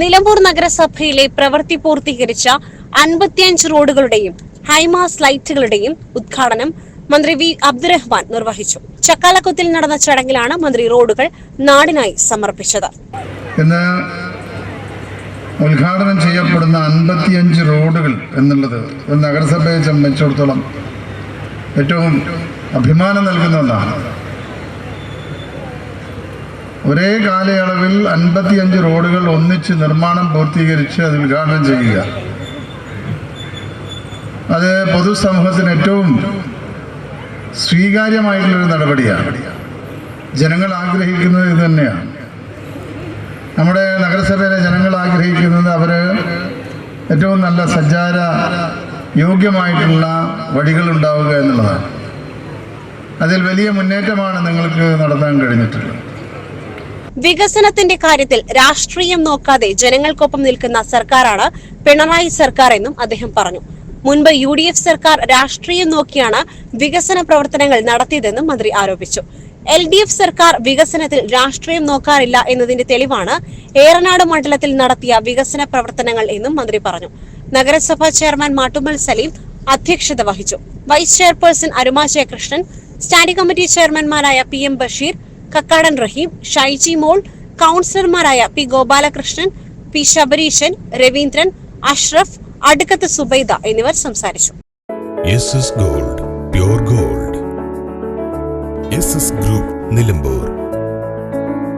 നിലമ്പൂർ നഗരസഭയിലെ പ്രവൃത്തി പൂർത്തീകരിച്ച അൻപത്തിയഞ്ച് റോഡുകളുടെയും ഹൈമാസ് ലൈറ്റുകളുടെയും ഉദ്ഘാടനം മന്ത്രി വി അബ്ദുറഹ്മാൻ നിർവഹിച്ചു. ചക്കാലക്കുത്തിൽ നടന്ന ചടങ്ങിലാണ് മന്ത്രി റോഡുകൾ നാടിനായി സമർപ്പിച്ചത്. ഇന്ന് ഉദ്ഘാടനം ചെയ്യപ്പെടുന്ന അൻപത്തിയഞ്ച് റോഡുകൾ എന്നുള്ളത് നഗരസഭയെ സംബന്ധിച്ചിടത്തോളം ഏറ്റവും അഭിമാനം നൽകുന്ന ഒന്നാണ്. ഒരേ കാലയളവിൽ അൻപത്തിയഞ്ച് റോഡുകൾ ഒന്നിച്ച് നിർമ്മാണം പൂർത്തീകരിച്ച് അത് ഉദ്ഘാടനം ചെയ്യുക. അത് പൊതുസമൂഹത്തിന് ഏറ്റവും സ്വീകാര്യമായിട്ടുള്ളൊരു നടപടിയാണ്. ജനങ്ങൾ ആഗ്രഹിക്കുന്നത് ഇത് തന്നെയാണ്. നമ്മുടെ നഗരസഭയിലെ ജനങ്ങൾ ആഗ്രഹിക്കുന്നത് അവർ ഏറ്റവും നല്ല സഞ്ചാര യോഗ്യമായിട്ടുള്ള വഴികൾ ഉണ്ടാവുക എന്നുള്ളതാണ്. അതിൽ വലിയ മുന്നേറ്റമാണ് നിങ്ങൾക്ക് നടത്താൻ കഴിഞ്ഞിട്ടുള്ളത്. വികസനത്തിന്റെ കാര്യത്തിൽ രാഷ്ട്രീയം നോക്കാതെ ജനങ്ങൾക്കൊപ്പം നിൽക്കുന്ന സർക്കാരാണ് പിണറായി സർക്കാർ എന്നും അദ്ദേഹം പറഞ്ഞു. മുൻപ് യു ഡി എഫ് സർക്കാർ രാഷ്ട്രീയം നോക്കിയാണ് വികസന പ്രവർത്തനങ്ങൾ നടത്തിയതെന്നും മന്ത്രി ആരോപിച്ചു. എൽ ഡി എഫ് സർക്കാർ വികസനത്തിൽ രാഷ്ട്രീയം നോക്കാറില്ല എന്നതിന്റെ തെളിവാണ് ഏറനാട് മണ്ഡലത്തിൽ നടത്തിയ വികസന പ്രവർത്തനങ്ങൾ എന്നും മന്ത്രി പറഞ്ഞു. നഗരസഭാ ചെയർമാൻ മാട്ടുമൽ സലീം അധ്യക്ഷത വഹിച്ചു. Vice chairperson Aruma Jayakrishnan standing committee ചെയർമാൻമാരായ P M Basheer Kakkadan Raheem Shaiji Mol കൌൺസിലർമാരായ പി ഗോപാലകൃഷ്ണൻ പി ശബരീശൻ രവീന്ദ്രൻ അഷ്റഫ് അടുക്കത്ത് സുബൈദ എന്നിവർ സംസാരിച്ചു. Gold gold group Nilambur